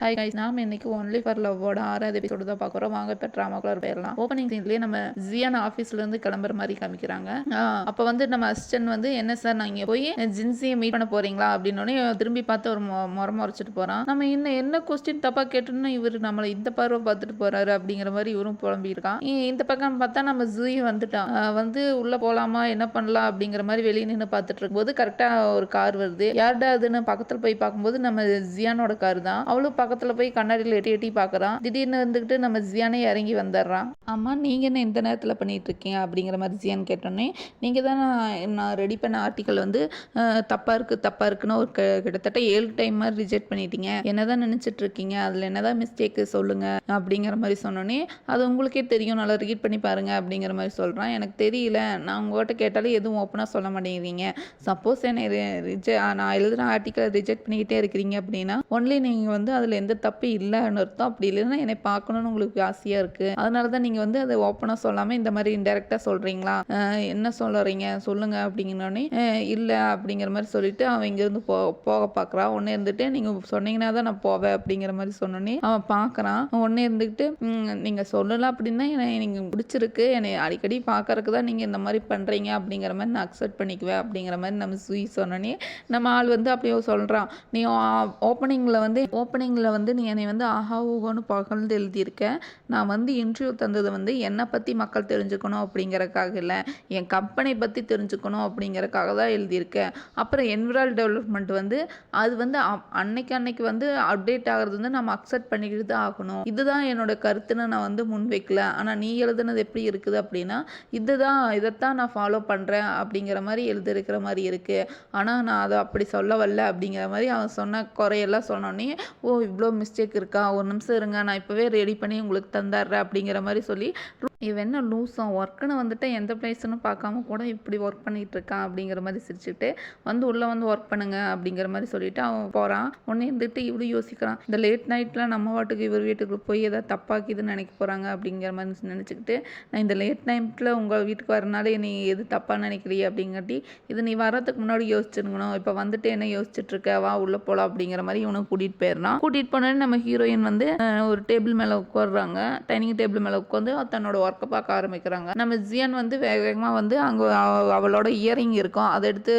Hi guys நாம இன்னைக்கு only for லவ்வோட ஆறாவது எபிசோடு தான் பார்க்குறோம் வாங்க இப்போ ட்ராமாக்குள்ள போயிடலாம். ஓப்பனிங் சீன்லேயே நம்ம ஜியான் ஆஃபீஸ்ல இருந்து கிளம்புற மாதிரி காமிக்கிறாங்க. அப்போ வந்து நம்ம அசிஸ்டன்ட் வந்து என்ன சார் நான் இங்கே போய் ஜின்சியை மீட் பண்ண போறீங்களா? அப்படின்னு திரும்பி பார்த்து ஒரு மொ- முறை முறைச்சிட்டு போறான். நம்ம இன்னும் என்ன கொஸ்டின் தப்பா கேட்டோம்னா இவர் நம்மளை இந்த பார்வை பார்த்துட்டு போறாரு அப்படிங்கிற மாதிரி இவரும் புலம்பியிருக்கான் இந்த பக்கம் பார்த்தா நம்ம ஜூயி வந்துட்டான். வந்து உள்ள போலாமா என்ன பண்ணலாம் அப்படிங்கிற மாதிரி வெளியே நின்று பார்த்துட்டு இருக்கும்போது கரெக்டா ஒரு கார் வருது. யார்டா அதுன்னு பக்கத்துல போய் பார்க்கும்போது நம்ம ஜியானோட கார் தான். அவளும் பக்கத்துல போய் கண்ணாடியில் எட்டி எட்டி பார்க்கறான் திடீர்னு வந்துக்கிட்டு நம்ம ஜியானே இறங்கி வந்துடுறான். அம்மா நீங்க என்ன இந்த நேரத்துல பண்ணிட்டு இருக்கீங்க? அப்படிங்கிற மாதிரி ஜியான் கேட்டோன்னே நீங்க தான் நான் நான் ரெடி பண்ண ஆர்டிக்கல் வந்து தப்பாக தப்பா இருக்கு தப்பா இருக்குன்னு ஒரு க- கிட்டத்தட்ட ஏழு டைம் மாதிரி ரிஜெக்ட் பண்ணிட்டீங்க. என்னதான் நினைச்சிட்டு இருக்கீங்க? அதுல என்னதான் மிஸ்டேக் சொல்லுங்க? அப்படிங்கிற மாதிரி சொன்னோன்னே அது உங்களுக்கே தெரியும். நல்லா ரீட் பண்ணி பாருங்க. அப்படிங்கிற மாதிரி சொல்றான். எனக்கு தெரியல. நான் உங்ககிட்ட கேட்டாலும் எதுவும் ஓப்பனா சொல்ல மாட்டேங்கிறீங்க. சப்போஸ் என்னை ரிஜெக்ட் நான் எழுதுன ஆர்டிக்கலை ரிஜெக்ட் பண்ணிக்கிட்டே இருக்கிறீங்க அப்படின்னா ஒன்லி நீங்கள் வந்து அதில் எந்த தப்பு இல்லைன்னு அர்த்தம். அப்படி இல்லைன்னா என்னை பார்க்கணும்னு உங்களுக்கு ஆசையாக இருக்குது அதனால தான் நீங்கள் வந்து அதை ஓப்பனாக சொல்லாமல் இந்த மாதிரி இன்டெரக்டாக சொல்கிறீங்களா என்ன சொல்லுறீங்க சொல்லுங்கள் அப்படிங்கிறோடனே இல்லை அப்படிங்கிற மாதிரி சொல்லிட்டு அவன் இங்கேருந்து போ போக பார்க்குறான் உடனே இருந்துட்டு நீங்கள் சொன்னீங்கன்னா தான் நான் போவேன் அப்படிங்கிற மாதிரி சொன்னோன்னே அவன் பார்க்குறான் உடனே இருந்துக்கிட்டு நீங்கள் சொல்லலாம் அப்படின்னா என்னை நீங்கள் பிடிச்சிருக்கு. என்னை அடிக்கடி பார்க்கறதுக்கு தான் நீங்கள் இந்த மாதிரி பண்ணுறீங்க அப்படிங்கிற மாதிரி நான் அக்செப்ட் பண்ணிக்குவேன் அப்படிங்கிற மாதிரி நம்ம சுயி சொன்னோன்னே நம்ம ஆள் வந்து அப்படியே சொல்கிறான் நீ ஓப்பனிங்கில் வந்து ஓப்பனிங்கில் வந்து நீ என்னை வந்து ஆஹா ஊகோன்னு பகழ்ந்து எழுதியிருக்க. நான் வந்து இன்டர்வியூ தந்தது வந்து என்னை பற்றி மக்கள் தெரிஞ்சுக்கணும் அப்படிங்கிறக்காக இல்லை. என் கம்பெனி பற்றி தெரிஞ்சுக்கணும் அப்படிங்கிறக்காக தான் எழுதியிருக்கேன் அப்புறம் என்விரால் டெவலப்மெண்ட் வந்து அது வந்து அன்னைக்கு அன்னைக்கு வந்து அப்டேட் ஆகிறது வந்து நம்ம அக்செப்ட் பண்ணிக்கிட்டு தான் ஆகணும். இதுதான் என்னோட கருத்துன்னு நான் வந்து முன் வைக்கல ஆனால் நீ எழுதுனது எப்படி இருக்குது அப்படின்னா இதுதான் இதைத்தான் நான் ஃபாலோ பண்ணுறேன் அப்படிங்கிற மாதிரி எழுதியிருக்கிற மாதிரி இருக்குது ஆனால் நான் அதை அப்படி சொல்ல வரல அப்படிங்கிற மாதிரி அவன் சொன்ன குறையெல்லாம் சொன்னோன்னே ஓ இவ்வளோ மிஸ்டேக் இருக்கா? ஒரு நிமிஷம் இருங்க நான் இப்போவே ரெடி பண்ணி உங்களுக்கு தந்துடுறேன் அப்படிங்கிற மாதிரி சொல்லி இவன் என்ன லூஸாக ஒர்க்குன்னு வந்துட்டு எந்த பிளேஸ்னு பார்க்காம கூட இப்படி ஒர்க் பண்ணிகிட்டு இருக்கான் அப்படிங்கிற மாதிரி சிரிச்சுட்டு வந்து உள்ளே வந்து ஒர்க் பண்ணுங்க அப்படிங்கிற மாதிரி சொல்லிட்டு அவன் போகிறான் உடனே இருந்துட்டு இவ்வளோ யோசிக்கிறான். இந்த லேட் நைட்டில் நம்ம வாட்டுக்கு இவர் வீட்டுக்கு போய் ஏதாவது தப்பாக்கிதுன்னு நினைக்க போகிறாங்க அப்படிங்கிற மாதிரி நினச்சிக்கிட்டு நான் இந்த லேட் நைட்டில் உங்கள் வீட்டுக்கு வரனால நீ எது தப்பாக நினைக்கிறீ அப்படிங்காட்டி இது நீ வர்றதுக்கு முன்னாடி யோசிச்சிருக்கணும். இப்போ வந்துட்டு என்ன யோசிச்சுட்டு இருக்க? வா உள்ளே போகலாம் அப்படிங்கிற மாதிரி இவனை கூட்டிகிட்டு போயிடுறான். கூட்டிகிட்டு போனோடனே நம்ம ஹீரோயின் வந்து ஒரு டேபிள் மேலே உட்காடுறாங்க டைனிங் டேபிள் மேலே உட்காந்து தன்னோட ஒர்க்கை பார்க்க ஆரம்பிக்கிறாங்க. நம்ம ஜியன் வந்து வேக வேகமாக வந்து அங்கே அவளோட இயரிங் இருக்கும். அதை எடுத்து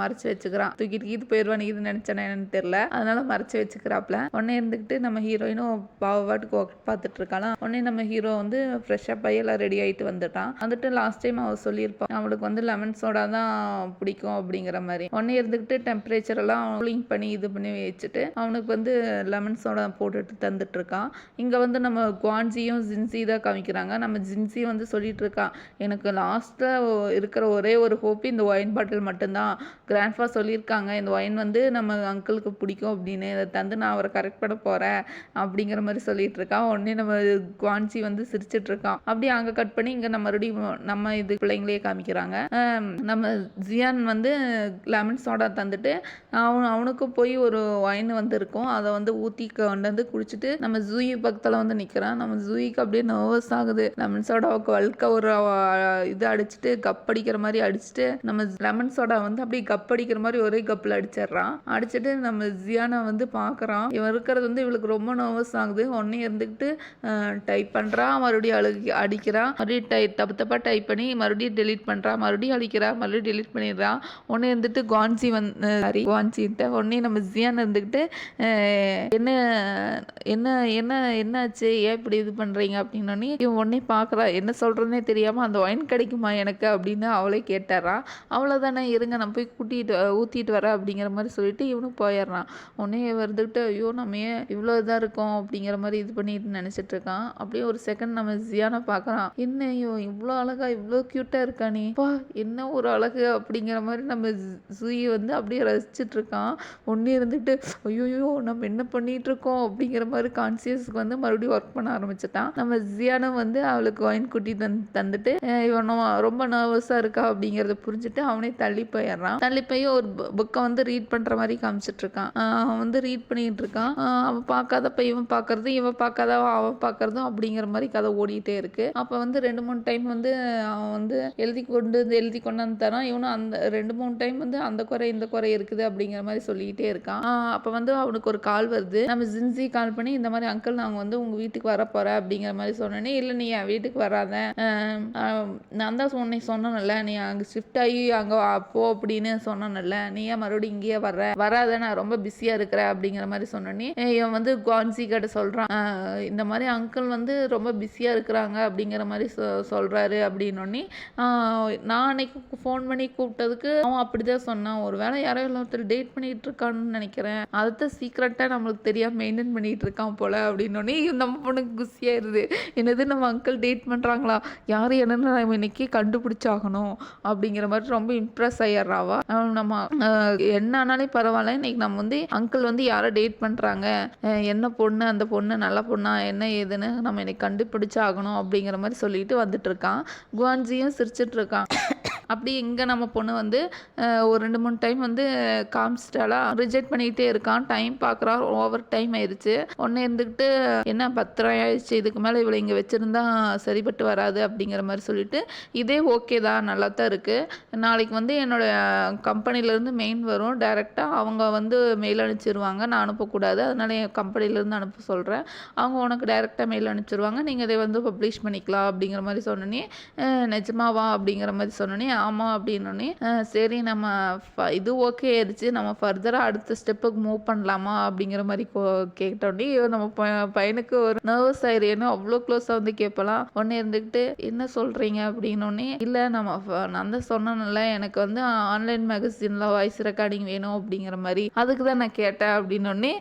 மறைச்சு வச்சுக்கிறான். தூக்கிட்டு கீது போயிடுவான் இது நினச்சேன் என்னன்னு தெரில அதனால மறைச்சு வச்சுக்கிறாப்ல உடனே இருந்துக்கிட்டு நம்ம ஹீரோயினும் பாவாட்டுக்கு ஒர்க் பார்த்துட்டு இருக்கலாம் உடனே நம்ம ஹீரோ வந்து ஃப்ரெஷ்ஷாக எல்லாம் ரெடி ஆகிட்டு வந்துட்டான். வந்துட்டு லாஸ்ட் டைம் அவள் சொல்லியிருப்பான் அவளுக்கு வந்து லெமன் சோடா தான் பிடிக்கும் அப்படிங்கிற மாதிரி. உடனே இருந்துக்கிட்டு டெம்பரேச்சர் எல்லாம் கூலிங் பண்ணி இது பண்ணி வச்சுட்டு அவனுக்கு வந்து லெமன் சோடா போட்டுட்டு தந்துட்டு இருக்கான். இங்கே வந்து நம்ம குவான்ஜியும் ஜின்சி தான் காமிக்கிறாங்க. நம்ம ஜின்சி வந்து சொல்லிட்டு இருக்கான் எனக்கு லாஸ்ட்டில் இருக்கிற ஒரே ஒரு ஹோப் இந்த ஒயின் பாட்டில் மட்டும்தான். கிராண்ட்ஃபா சொல்லியிருக்காங்க இந்த ஒயின் வந்து நம்ம அங்கிளுக்கு பிடிக்கும் அப்படின்னு. இதை தந்து நான் அவரை கரெக்ட் பண்ண போகிறேன் அப்படிங்கிற மாதிரி சொல்லிட்டு இருக்கான் உடனே நம்ம குவான்சி வந்து சிரிச்சிட்டு இருக்கான் அப்படியே அங்கே கட் பண்ணி இங்கே நம்ம மறுபடியும் நம்ம இது பிள்ளைங்களே காமிக்கிறாங்க. நம்ம ஜியான் வந்து லெமன் சோடா தந்துட்டு அவன் அவனுக்கும் போய் ஒரு ஒயின் வந்து இருக்கும் அதை வந்து ஊற்றி கொண்டு வந்து குடிச்சிட்டு நம்ம ஜூயி பக்கத்தில் வந்து நிற்கிறான் நம்ம ஜூயிக்கு அப்படியே நர்வஸ் ஆகுது. லெமன் சோடாவுக்கு வழுக்க ஒரு இது அடிச்சுட்டு கப் அடிக்கிற மாதிரி அடிச்சுட்டு நம்ம லெமன் சோடா வந்து அப்படியே கப் அடிக்கிற மாதிரி ஒரே கப்பில் அடிச்சிடுறான். அடிச்சுட்டு நம்ம ஜியானை வந்து பார்க்குறான். இவன் இருக்கிறது வந்து இவளுக்கு ரொம்ப நர்வஸ் ஆகுது. ஒன்னே இருந்துக்கிட்டு டைப் பண்ணுறான் மறுபடியும் அழு அடிக்கிறான். மறுபடியும் டை தப்பு தப்பாக டைப் பண்ணி மறுபடியும் டெலீட் பண்ணுறான் மறுபடியும் அடிக்கிறா மறுபடியும் டெலீட் பண்ணிடுறான். உடனே இருந்துட்டு குவான்சி வந்து சாரி குவான்சின்ட்ட உடனே நம்ம ஜியான் இருந்துக்கிட்டு என்ன என்ன என்ன என்னாச்சு? ஏன் இப்படி இது பண்ணுறீங்க அப்படின்னோடனே இவன் உடனே பார்க்குறா என்ன சொல்கிறதுனே தெரியாமல் அந்த ஒயின் கிடைக்குமா எனக்கு? அப்படின்னு அவளே கேட்டுறான் அவ்வளோதானே இருங்க நான் போய் கூட்டிகிட்டு ஊற்றிட்டு வரேன் அப்படிங்கிற மாதிரி சொல்லிட்டு இவனும் போயிடுறான். உடனே வந்துக்கிட்டு ஐயோ நம்ம ஏன் இவ்வளோ இதாக இருக்கோம்? அப்படிங்கிற மாதிரி இது பண்ணிட்டு நினச்சிட்டு இருக்கான். அப்படியே ஒரு செகண்ட் நம்ம ஜியான பார்க்குறான். என்ன ஐயோ இவ்வளோ அழகா இவ்வளோ க்யூட்டாக இருக்கா நீ? பா என்ன ஒரு அழகு? அப்படிங்கிற மாதிரி நம்ம ஜூயை வந்து அப்படியே ரசிச்சுட்டு இருக்கான். ஒன்றே இருந்துட்டு ஐயோயோ நம்ம என்ன பண்ணிகிட்டு இருக்கோம்? அப்படிங்கிற மாதிரி கான்சியஸ்க்கு வந்து மறுபடியும் ஒர்க் பண்ண ஆரம்பிச்சிட்டான். நம்ம ஜியானம் வந்து அவளுக்கு ஒயின் குட்டி வந்து தந்துட்டு இவனும் ரொம்ப நர்வஸாக இருக்கா? அப்படிங்கிறத புரிஞ்சுட்டு அவனே தள்ளி போயிடுறான். தள்ளி போய் ஒரு புக்கை வந்து ரீட் பண்ணுற மாதிரி காமிச்சிட்டு இருக்கான். அவன் வந்து ரீட் பண்ணிட்டு இருக்கான். அவன் பார்க்காதப்ப இவன் பார்க்கறது இவன் பார்க்காத அவன் பார்க்கறதும் அப்படிங்கிற மாதிரி கதை ஓடிட்டே இருக்கு. அப்போ வந்து ரெண்டு மூணு டைம் வந்து அவன் வந்து எழுதி கொண்டு வந்து எழுதி கொண்டாந்து தரான். இவனும் அந்த ரெண்டு மூணு டைம் வந்து அந்த குறை இந்த குறை இருக்குது அப்படிங்கிற மாதிரி சொல்லிக்கிட்டே இருக்கான். அப்போ வந்து அவனுக்கு ஒரு கால் வருது. நம்ம ஜின்சி கால் பண்ணி இந்த மாதிரி அங்கிள் நாங்கள் வந்து உங்கள் வீட்டுக்கு வர போகிறேன் அப்படிங்கிற மாதிரி சொன்னோன்னே இல்லை நீ என் வீட்டுக்கு வராத. நான் தான் உன்னை சொன்னேன்ல நீ அங்கே ஷிஃப்ட் ஆகி அங்கே போ அப்படின்னு சொன்னேன்ல நீ ஏன் மறுபடியும் இங்கேயே வர்ற? வராத நான் ரொம்ப பிஸியாக இருக்கிறேன் அப்படிங்கிற மாதிரி சொன்னோன்னே இவன் வந்து குவான்சி கிட்ட சொல்கிறான் இந்த மாதிரி அங்கிள் வந்து ரொம்ப பிஸியாக இருக்கிறாங்க அப்படிங்கிற மாதிரி சொ சொல்கிறாரு அப்படின்னோடனே நான் அன்னைக்கு ஃபோன் பண்ணி கூப்பிட்டதுக்கு அவன் அப்படி தான் சொன்னான். ஒரு வேளை யாரோ ஒருத்தர் டேட் பண்ணிகிட்டு இருக்கான்னு நினைக்கிறேன். அதைத்தான் சீக்ரெட்டாக நம்மளுக்கு தெரியாம மெயின்டைன் பண்ணிகிட்டு இருக்கான் போல் அப்படின்னோடனே நம்ம பொண்ணுக்கு குசியாயிருது என்னது நம்ம அங்கிள் டேட் பண்ணுறாங்களா யார் என்னன்னு நம்ம இன்னைக்கு கண்டுபிடிச்சாகணும்? அப்படிங்கிற மாதிரி ரொம்ப இம்ப்ரெஸ் ஆயிடுறாவா நம்ம என்ன ஆனாலும் பரவாயில்ல. இன்னைக்கு நம்ம வந்து அங்கிள் வந்து யாரை டேட் பண்ணுறாங்க என்ன பொண்ணு அந்த பொண்ணு நல்ல பொண்ணா? என்ன ஏதுன்னு நம்ம இன்னைக்கு கண்டுபிடிச்சாகணும் அப்படிங்கிற மாதிரி சொல்லிட்டு வந்துட்டு இருக்கான். குவான்ஜியும் சிரிச்சிட்டு இருக்கான். அப்படி இங்கே நம்ம பொண்ணு வந்து ஒரு ரெண்டு மூணு டைம் வந்து காமிச்சிட்டாலா ரிஜெக்ட் பண்ணிக்கிட்டே இருக்கான். டைம் பார்க்குறா ஓவர் டைம் ஆயிடுச்சு ஒன்று இருந்துக்கிட்டு என்ன பத்திரம் ஆயிடுச்சு. இதுக்கு மேலே இவளை இங்கே வச்சுருந்தா சரிப்பட்டு வராது அப்படிங்கிற மாதிரி சொல்லிட்டு இதே ஓகே தான். நல்லா தான் இருக்குது நாளைக்கு வந்து என்னோடய கம்பெனிலேருந்து மெயின் வரும். டைரெக்டாக அவங்க வந்து மெயில் அனுப்பிச்சிருவாங்க. நான் அனுப்பக்கூடாது. அதனால் என் கம்பெனிலேருந்து அனுப்ப சொல்கிறேன் அவங்க உனக்கு டைரெக்டாக மெயில் அனுப்பிச்சிருவாங்க. நீங்கள் இதை வந்து பப்ளிஷ் பண்ணிக்கலாம் அப்படிங்கிற மாதிரி சொன்னோன்னே நிஜமாவா? அப்படிங்கிற மாதிரி சொன்னோன்னே ஆமாம் அப்படின்னோடனே சரி நம்ம ஃப- இது ஓகே ஆயிடுச்சு. நம்ம ஃபர்தராக அடுத்த ஸ்டெப்புக்கு மூவ் பண்ணலாமா? அப்படிங்கிற மாதிரி கோ- கேட்டோடனே நம்ம ப- பையனுக்கு ஒரு நர்வஸ் ஆயிரு அவ்வளோ க்ளோஸாக வந்து கேட்பலாம். ஒன்று இருந்துக்கிட்டு என்ன சொல்கிறீங்க அப்படின்னோடனே இல்லை நம்ம நான் தான் சொன்னேன்ல எனக்கு வந்து ஆன்லைன் மேகசினில் வாய்ஸ் ரெக்கார்டிங் வேணும். அப்படிங்கிற மாதிரி அதுக்கு தான் நான் கேட்டேன். அப்படின்னோடனே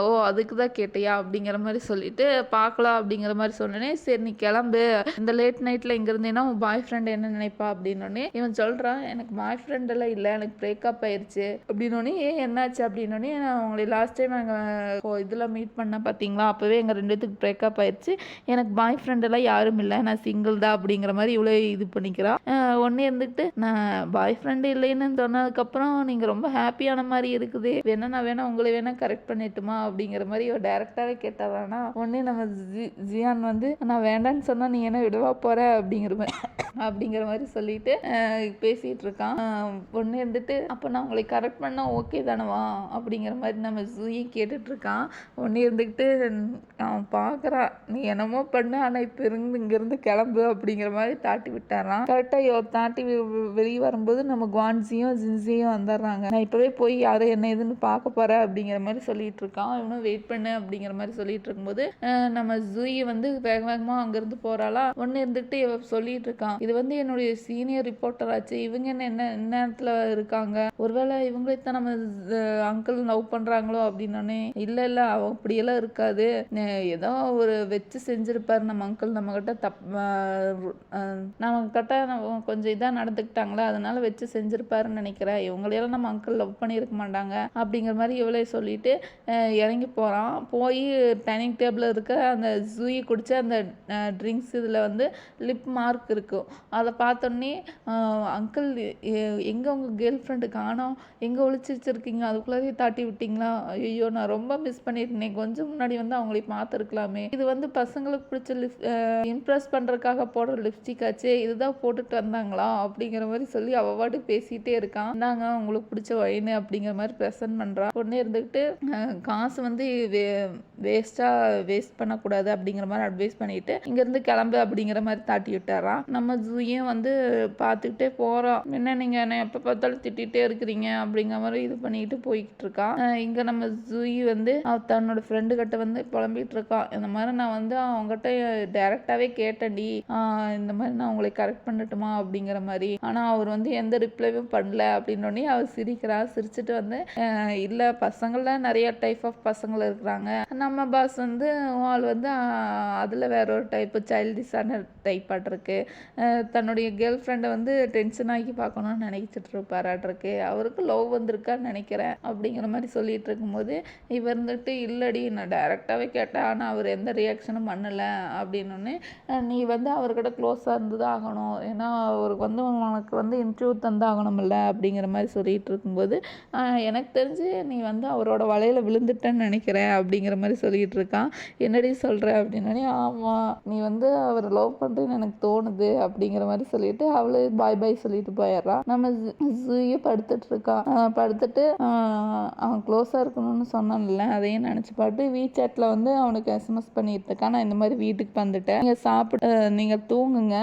ஓ அதுக்கு தான் கேட்டியா? அப்படிங்கிற மாதிரி சொல்லிட்டு பார்க்கலாம். அப்படிங்கிற மாதிரி சொன்னோடனே சரி நீ கிளம்பு. இந்த லேட் நைட்டில் இங்கே இருந்தேன்னா உன் பாய் ஃப்ரெண்ட் என்ன நினைப்பா? அப்படின்னோடனே இவன் சொல்கிறான் எனக்கு பாய் ஃப்ரெண்டெல்லாம் இல்லை எனக்கு பிரேக்கப் ஆயிடுச்சு அப்படின்னோடனே ஏன் என்னாச்சு? அப்படின்னோடனே நான் உங்களை லாஸ்ட் டைம் நாங்கள் இதில் மீட் பண்ண பார்த்தீங்களா அப்போவே எங்கள் ரெண்டுத்துக்கு பிரேக்கப் ஆயிடுச்சு எனக்கு பாய் ஃப்ரெண்டெல்லாம் யாரும் இல்லை நான் சிங்கிள் தான் அப்படிங்கிற மாதிரி இவ்வளோ இது பண்ணிக்கிறான். ஒன்றே இருந்துக்கிட்டு நான் பாய் ஃப்ரெண்டு இல்லைன்னு சொன்னதுக்கப்புறம் நீங்கள் ரொம்ப ஹாப்பியான மாதிரி இருக்குது. வேணா நான் வேணா உங்களை வேணா கரெக்ட் பண்ணிட்டுமா? அப்படிங்கிற மாதிரி இவ டேரெக்டாகவே கேட்டாரானா உடனே நம்ம ஜி ஜியான் வந்து நான் வேண்டான்னு சொன்னால் நீ என்ன விடவா போகிற அப்படிங்கிற மாதிரி அப்படிங்கிற மாதிரி சொல்லிட்டு பேசிகிட்டு இருக்கான் ஒன்று இருந்துட்டு அப்போ நான் உங்களை கரெக்ட் பண்ணால் ஓகே தானவா? அப்படிங்கிற மாதிரி நம்ம ஜூயும் கேட்டுட்ருக்கான் ஒன்று இருந்துக்கிட்டு அவன் பார்க்குறான் நீ என்னமோ பண்ணு ஆனால் இப்போ இருந்து இங்கேருந்து கிளம்பு அப்படிங்கிற மாதிரி தாட்டி விட்டாரான் கரெக்டாக தாட்டி வெ- வெளியே வரும்போது நம்ம குவான்சியும் ஜின்சியும் வந்துடுறாங்க. நான் இப்போவே போய் யாரும் என்ன ஏதுன்னு பார்க்க போகிறேன் அப்படிங்கிற மாதிரி சொல்லிட்டு இருக்கான் இவனும் வெயிட் பண்ணு அப்படிங்கிற மாதிரி சொல்லிட்டு இருக்கும்போது நம்ம ஜூயி வந்து வேக வேகமாக அங்கேருந்து போகிறாளா ஒன்று இருந்துக்கிட்டு இவ சொல்லிட்டு இருக்கான் இது வந்து என்னுடைய சீனியர் ரிப்போர்ட் ரிப்போர்ட்டர் ஆச்சு. இவங்க என்ன என்ன நேரத்தில் இருக்காங்க? ஒருவேளை இவங்களே தான் நம்ம அங்கிள் லவ் பண்ணுறாங்களோ அப்படின்னோடனே இல்லை இல்லை அவன் அப்படியெல்லாம் இருக்காது. ஏதோ ஒரு வச்சு செஞ்சுருப்பார் நம்ம அங்கிள் நம்ம கிட்ட தப் நம்ம கிட்ட கொஞ்சம் இதாக நடந்துக்கிட்டாங்களே? அதனால வச்சு செஞ்சுருப்பாருன்னு நினைக்கிறேன். இவங்களையெல்லாம் நம்ம அங்கிள் லவ் பண்ணியிருக்க மாட்டாங்க அப்படிங்கிற மாதிரி இவளே சொல்லிட்டு இறங்கி போகிறான் போய் டைனிங் டேபிளில் இருக்க அந்த ஜூயி குடித்த அந்த ட்ரிங்க்ஸ் இதில் வந்து லிப் மார்க் இருக்கும் அதை பார்த்தோன்னே அங்கிள் எங்கே உங்கள் கேர்ள் ஃப்ரெண்டு காணோம்? எங்கே ஒளிச்சு வச்சிருக்கீங்க அதுக்குள்ளேயே தாட்டி விட்டீங்களா? ஐயோ நான் ரொம்ப மிஸ் பண்ணியிருந்தேன் கொஞ்சம் முன்னாடி வந்து அவங்களே பார்த்துருக்கலாமே. இது வந்து பசங்களுக்கு பிடிச்ச லிப் இம்ப்ரெஸ் பண்ணுறதுக்காக போடுற லிப்ஸ்டிக் ஆச்சே. இதுதான் போட்டுட்டு வந்தாங்களா? அப்படிங்கிற மாதிரி சொல்லி அவ பேசிகிட்டே இருக்கான். இந்தாங்க உங்களுக்கு பிடிச்ச வயனு அப்படிங்கிற மாதிரி ப்ரெசென்ட் பண்ணுறா உடனே இருந்துக்கிட்டு காசு வந்து வே வேஸ்ட்டாக வேஸ்ட் பண்ணக்கூடாது அப்படிங்கிற மாதிரி அட்வைஸ் பண்ணிட்டு இங்கேருந்து கிளம்பு அப்படிங்கிற மாதிரி தாட்டி விட்டாரான் நம்ம ஜூயும் வந்து பார்த்து பார்த்துக்கிட்டே போகிறான் என்ன நீங்கள் என்ன எப்போ பார்த்தாலும் திட்டிகிட்டே இருக்கிறீங்க அப்படிங்கிற மாதிரி இது பண்ணிக்கிட்டு போய்கிட்டு இருக்கான் இங்கே நம்ம ஜூயி வந்து தன்னோட ஃப்ரெண்டு கிட்ட வந்து புலம்பிகிட்டு இருக்கான் இந்த மாதிரி நான் வந்து அவங்ககிட்ட டைரெக்டாகவே கேட்டேன்டி. இந்த மாதிரி நான் உங்களை கரெக்ட் பண்ணட்டுமா அப்படிங்கிற மாதிரி. ஆனால் அவர் வந்து எந்த ரிப்ளைவும் பண்ணல அப்படின்னோடனே அவர் சிரிக்கிறா. சிரிச்சுட்டு வந்து இல்லை பசங்களில் நிறைய டைப் ஆஃப் பசங்கள் இருக்கிறாங்க. நம்ம பாஸ் வந்து ஆள் வந்து அதில் வேற ஒரு டைப்பு சைல்டிஷான டைப் ஆட்டிருக்கு. தன்னுடைய கேர்ள் ஃப்ரெண்டை வந்து வந்து டென்ஷன் ஆக்கி பார்க்கணும்னு நினைச்சிட்டு இருப்பாராட்ருக்கு அவருக்கு லவ் வந்திருக்கான்னு நினைக்கிறேன் அப்படிங்கிற மாதிரி சொல்லிட்டு இருக்கும்போது இவர் இருந்துட்டு இல்லடி நான் டைரெக்டாகவே கேட்டேன். ஆனால் அவர் எந்த ரியாக்ஷனும் பண்ணலை அப்படின்னோடனே நீ வந்து அவர்கிட்ட க்ளோஸாக இருந்து தான் ஆகணும். ஏன்னா அவருக்கு வந்து உனக்கு வந்து இன்டர்வியூ தந்தாகணும்ல அப்படிங்கிற மாதிரி சொல்லிட்டு இருக்கும்போது எனக்கு தெரிஞ்சு நீ வந்து அவரோட வலையில் விழுந்துட்டேன்னு நினைக்கிறேன் அப்படிங்கிற மாதிரி சொல்லிட்டு இருக்கான். என்னடி சொல்கிற அப்படின்னே ஆமாம் நீ வந்து அவர் லவ் பண்ணுறேன்னு எனக்கு தோணுது அப்படிங்கிற மாதிரி சொல்லிட்டு அவளே பாய் பாய் சொல்லிட்டு போயிடுறான் நம்ம ஜூயும் படுத்துட்டு இருக்கான் படுத்துட்டு அவன் க்ளோஸாக இருக்கணும்னு சொன்னான்ல. அதையும் நினச்சி பார்த்து வீசாட்டில் வந்து அவனுக்கு எஸ்எம்எஸ் பண்ணிட்டு இருக்கான் நான் இந்த மாதிரி வீட்டுக்கு வந்துட்டேன். நீங்கள் சாப்பிட்டு நீங்கள் தூங்குங்க.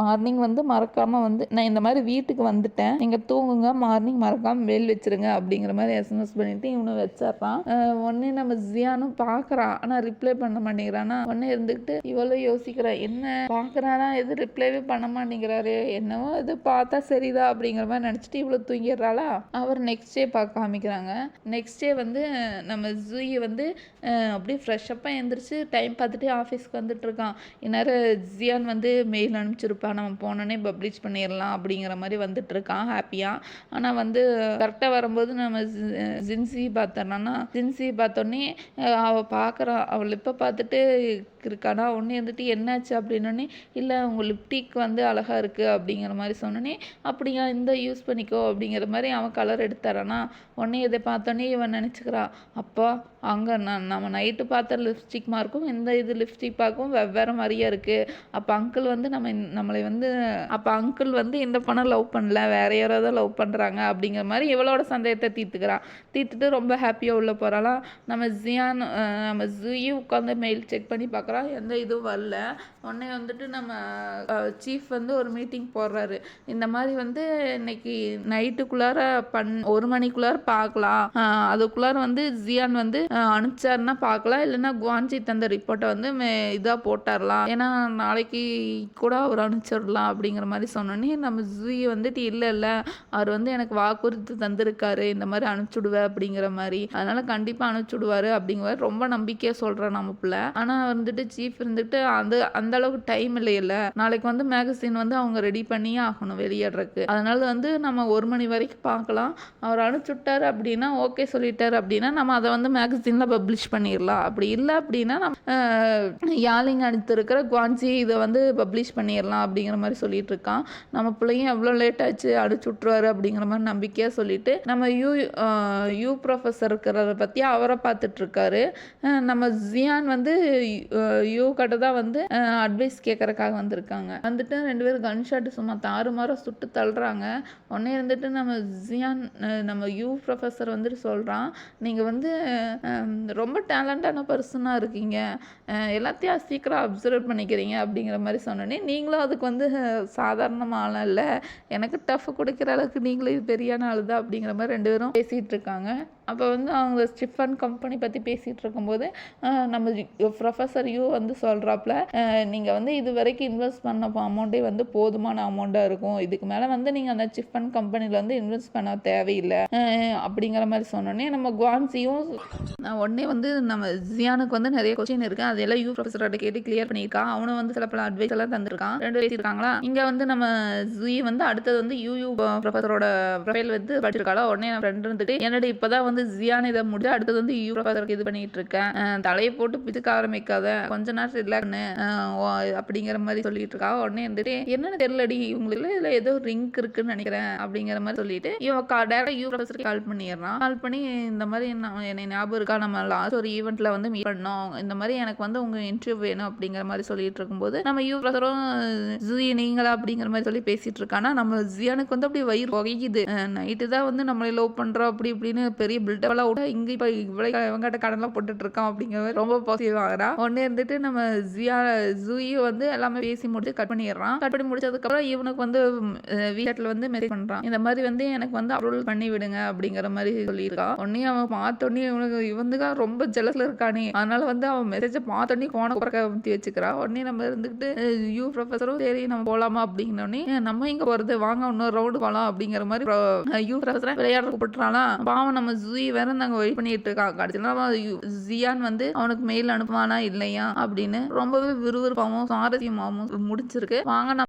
மார்னிங் வந்து மறக்காமல் வந்து நான் இந்த மாதிரி வீட்டுக்கு வந்துட்டேன். நீங்கள் தூங்குங்க மார்னிங் மறக்காமல் வெயில் வச்சிருங்க அப்படிங்கிற மாதிரி எஸ்எம்எஸ் பண்ணிட்டு இவனை வச்சிடுறான். உடனே நம்ம ஜியானும் பார்க்குறான் ஆனால் ரிப்ளை பண்ண மாட்டேங்கிறானா. உடனே இருந்துக்கிட்டு இவ்வளோ யோசிக்கிறான் என்ன? பார்க்குறானா? எது ரிப்ளைவே பண்ண மாட்டேங்கிறாரு. என்னவோ இது பார்த்தா சரிதா அப்படிங்கிற மாதிரி நினச்சிட்டு இவ்வளோ தூங்கிடுறாளா? அவர் நெக்ஸ்ட் டே பார்க்க காமிக்கிறாங்க. நெக்ஸ்ட் டே வந்து நம்ம ஜூயை வந்து அப்படியே ஃப்ரெஷ்ஷப்பாக எழுந்திரிச்சு டைம் பார்த்துட்டு ஆஃபீஸ்க்கு வந்துட்டு இருக்கான். இந்நேரம் ஜியான் வந்து மெயில் அனுப்பிச்சிருப்பான் நம்ம போனோடனே பப்ளிஷ் பண்ணிடலாம் அப்படிங்கிற மாதிரி வந்துட்டு இருக்கான் ஹாப்பியாக ஆனால் வந்து கரெக்டாக வரும்போது நம்ம ஜி- ஜின்சி பார்த்தோன்னா ஜின்சி பார்த்தோன்னே அவள் பார்க்குறான் அவள் லிப்பை பார்த்துட்டு இருக்கானா ஒன்று இருந்துட்டு என்னாச்சு? அப்படின்னோடனே இல்லை உங்கள் லிப்டிக் வந்து அழகாக இருக்குது அப்படிங்கிற மாதிரி சொன்னோன்னே அப்படியா இந்த யூஸ் பண்ணிக்கோ அப்படிங்கிற மாதிரி அவன் கலர் எடுத்தாரானா உடனே இதை பார்த்தோன்னே இவன் நினச்சிக்கிறான். அப்பா அங்கே நான் நம்ம நைட்டு பார்த்த லிப்ஸ்டிக் மார்க்கும் இந்த இது லிப்ஸ்டிக் பார்க்கும் வெவ்வேறு மாதிரியே இருக்குது அப்போ அங்கிள் வந்து நம்ம நம்மளை வந்து அப்போ அங்கிள் வந்து இந்த பணம் லவ் பண்ணல வேற யாரோ தான் லவ் பண்ணுறாங்க அப்படிங்கிற மாதிரி இவளோட சந்தேகத்தை தீர்த்துக்கிறான். தீர்த்துட்டு ரொம்ப ஹாப்பியாக உள்ள போகிறாலாம் நம்ம ஜியான் நம்ம ஜூயும் உட்காந்து மெயில் செக் பண்ணி பார்க்குறான் எந்த இதுவும் வரல. உடனே வந்துட்டு நம்ம சீஃப் வந்து ஒரு மீட்டிங் போடுறாரு. இந்த மாதிரி வந்து இன்னைக்கு நைட்டுக்குள்ளார பண் ஒரு மணிக்குள்ளார பார்க்கலாம். அதுக்குள்ளார வந்து ஜியான் வந்து அனுப்பிச்சாருன்னா பார்க்கலாம். இல்லைன்னா குவான்ஜி தந்த ரிப்போர்ட்டை வந்து மே இதாக போட்டாரலாம். ஏன்னா நாளைக்கு கூட அவர் அனுப்பிச்சிடலாம் அப்படிங்கிற மாதிரி சொன்னோன்னே நம்ம ஜூயி வந்துட்டு இல்லை இல்லை. அவர் வந்து எனக்கு வாக்குறுதி தந்திருக்காரு. இந்த மாதிரி அனுப்பிச்சுடுவேன் அப்படிங்கிற மாதிரி. அதனால் கண்டிப்பாக அனுப்பிச்சுடுவார் அப்படிங்கிற ரொம்ப நம்பிக்கையாக சொல்கிறேன் நம்ம பிள்ளை. ஆனால் வந்துட்டு சீஃப் இருந்துட்டு அந்த அந்த அளவுக்கு டைம் இல்லையில்ல. நாளைக்கு வந்து மேகசின் வந்து அவங்க ரெடி பண்ணியே ஆகணும் வெளியிடுறதுக்கு. அதனால வந்து நம்ம ஒரு மணி வரைக்கும் பார்க்கலாம். அவர் அனுப்பிச்சுட்டார் அப்படின்னா ஓகே சொல்லிட்டார் அப்படின்னா நம்ம அதை வந்து மேகசினில் பப்ளிஷ் பண்ணிடலாம் அப்படி இல்லை அப்படின்னா நம்ம அஹ், யாழிங் அனுப்பித்திருக்கிற குவான்சி இதை வந்து பப்ளிஷ் பண்ணிடலாம் அப்படிங்கிற மாதிரி சொல்லிட்டு இருக்கான் நம்ம பிள்ளையும் எவ்வளோ லேட் ஆச்சு அடிச்சு விட்ருவாரு அப்படிங்கிற மாதிரி நம்பிக்கையாக சொல்லிட்டு நம்ம யூ யூ ப்ரொஃபஸர் இருக்கிறத பற்றி அவரை பார்த்துட்டு இருக்காரு நம்ம ஜியான் வந்து யூ கிட்ட தான் வந்து அட்வைஸ் கேட்கறக்காக வந்திருக்காங்க. வந்துட்டு ரெண்டு பேரும் கன் ஷாட் சும்மா தாறுமாறாக சுட்டு தள்ளுறாங்க. உடனே இருந்துட்டு நம்ம ஜியான் நம்ம யூ ப்ரொஃபஸர் வந்துட்டு சொல்கிறான் நீங்கள் வந்து ரொம்ப டேலண்டான பர்சனாக இருக்கீங்க. எல்லாத்தையும் சீக்கிரம் அப்சர்வ் பண்ணிக்கிறீங்க அப்படிங்கிற மாதிரி சொன்னோன்னே நீங்களும் அதுக்கு வந்து சாதாரணமாக இல்லை. எனக்கு டஃப் கொடுக்குற அளவுக்கு நீங்களும் இது பெரியான ஆள் தான் அப்படிங்கிற மாதிரி ரெண்டு பேரும் பேசிகிட்டு இருக்காங்க. அப்போ வந்து அவங்க ஸ்டிஃபன் கம்பெனி பற்றி பேசிகிட்டு இருக்கும்போது நம்ம ப்ரொஃபஸர் யூ வந்து சொல்கிறாப்புல நீங்கள் வந்து இது வரைக்கும் இன்வெஸ்ட் பண்ண அமௌண்ட்டே வந்து போதுமான அமௌண்ட்டாக இருக்கும். இதுக்கு மேலே வந்து நீங்கள் அந்த சிஃபன் கம்பெனியில் வந்து இன்வெஸ்ட் பண்ண தேவையில்லை. அப்படிங்கிற மாதிரி சொன்னோன்னே நம்ம குவான்சியும் நான் உடனே வந்து நம்ம ஜியானுக்கு வந்து நிறைய கொஸ்டின் இருக்குது அதெல்லாம் யூ ப்ரொஃபஸரோட கேட்டு கிளியர் பண்ணியிருக்கான் அவனும் வந்து சில பல அட்வைஸ் எல்லாம் தந்திருக்கான் ரெண்டு பேசியிருக்காங்களா? இங்கே வந்து நம்ம ஜி வந்து அடுத்தது வந்து யூ ப்ரொஃபஸரோட ப்ரொஃபைல் வந்து படிச்சிருக்காளா? உடனே நான் ஃப்ரெண்ட் இருந்துட்டு என்னடி இப்போதான் வந்து வந்து ஜியான் இதை முடிச்சு அடுத்தது வந்து யூ ப்ரொஃபஸருக்கு இது பண்ணிட்டு இருக்கேன் தலையை போட்டு பிச்சுக்க ஆரம்பிக்காத கொஞ்ச நேரம் ரிலாக்னு அப்படிங்கிற மாதிரி சொல்லிட்டு இருக்கா. உடனே இருந்துட்டு என்னன்னு தெரியலடி இவங்களுக்கு இதுல ஏதோ ரிங்க் இருக்குன்னு நினைக்கிறேன் அப்படிங்கிற மாதிரி சொல்லிட்டு இவன் டேரக்டா யூ ப்ரொஃபஸருக்கு கால் பண்ணிடுறான். கால் பண்ணி இந்த மாதிரி நான் என்னை ஞாபகம் இருக்கா? நம்ம லாஸ்ட் ஒரு ஈவெண்ட்ல வந்து மீட் பண்ணோம். இந்த மாதிரி எனக்கு வந்து உங்க இன்டர்வியூ வேணும் அப்படிங்கிற மாதிரி சொல்லிட்டு இருக்கும்போது நம்ம யூ ப்ரொஃபஸரும் ஜி நீங்களா அப்படிங்கிற மாதிரி சொல்லி பேசிட்டு இருக்கானா? நம்ம ஜியானுக்கு வந்து அப்படி வயிறு புகையுது நைட்டு தான் வந்து நம்மளை லவ் பண்றோம் அப்படி இப்படின்னு பெரிய பில்டப்லாம் விட இங்க இப்ப இவ்வளவு இவங்கிட்ட கடன்லாம் போட்டுட்டு இருக்கான் அப்படிங்கிற ரொம்ப பாசிட்டிவ் ஆகிறா உடனே இருந்துட்டு நம்ம ஜியா ஜூயி வந்து எல்லாமே பேசி முடிச்சு கட் பண்ணிடுறான். கட் பண்ணி முடிச்சதுக்கப்புறம் இவனுக்கு வந்து வீட்டில் வந்து மெசேஜ் பண்றான். இந்த மாதிரி வந்து எனக்கு வந்து அப்ரூவல் பண்ணி விடுங்க அப்படிங்கிற மாதிரி சொல்லியிருக்கான். உடனே அவன் பார்த்தோன்னே இவனுக்கு இவனுக்கு ரொம்ப ஜெலஸ்ல இருக்கானே. அதனால வந்து அவன் மெசேஜை பார்த்தோன்னே போன குறக்க ஊற்றி வச்சுக்கிறான் உடனே நம்ம இருந்துக்கிட்டு யூ ப்ரொஃபஸரும் சரி நம்ம போலாமா? அப்படிங்கினோடனே நம்ம இங்க போறது வாங்க இன்னொரு ரவுண்டு போகலாம் அப்படிங்கிற மாதிரி யூ ப்ரொஃபஸரை விளையாட கூப்பிட்டுறானா. பாவம் நம்ம ஜூ ஜூயி வேற நாங்க வெயிட் பண்ணிட்டு இருக்காங்க. கடைசியில் ஜியான் வந்து அவனுக்கு மெயில் அனுப்புவானா இல்லையா அப்படின்னு ரொம்பவே விறுவிறுப்பாகவும் சுவாரஸ்யமாகவும் முடிச்சிருக்கு. வாங்க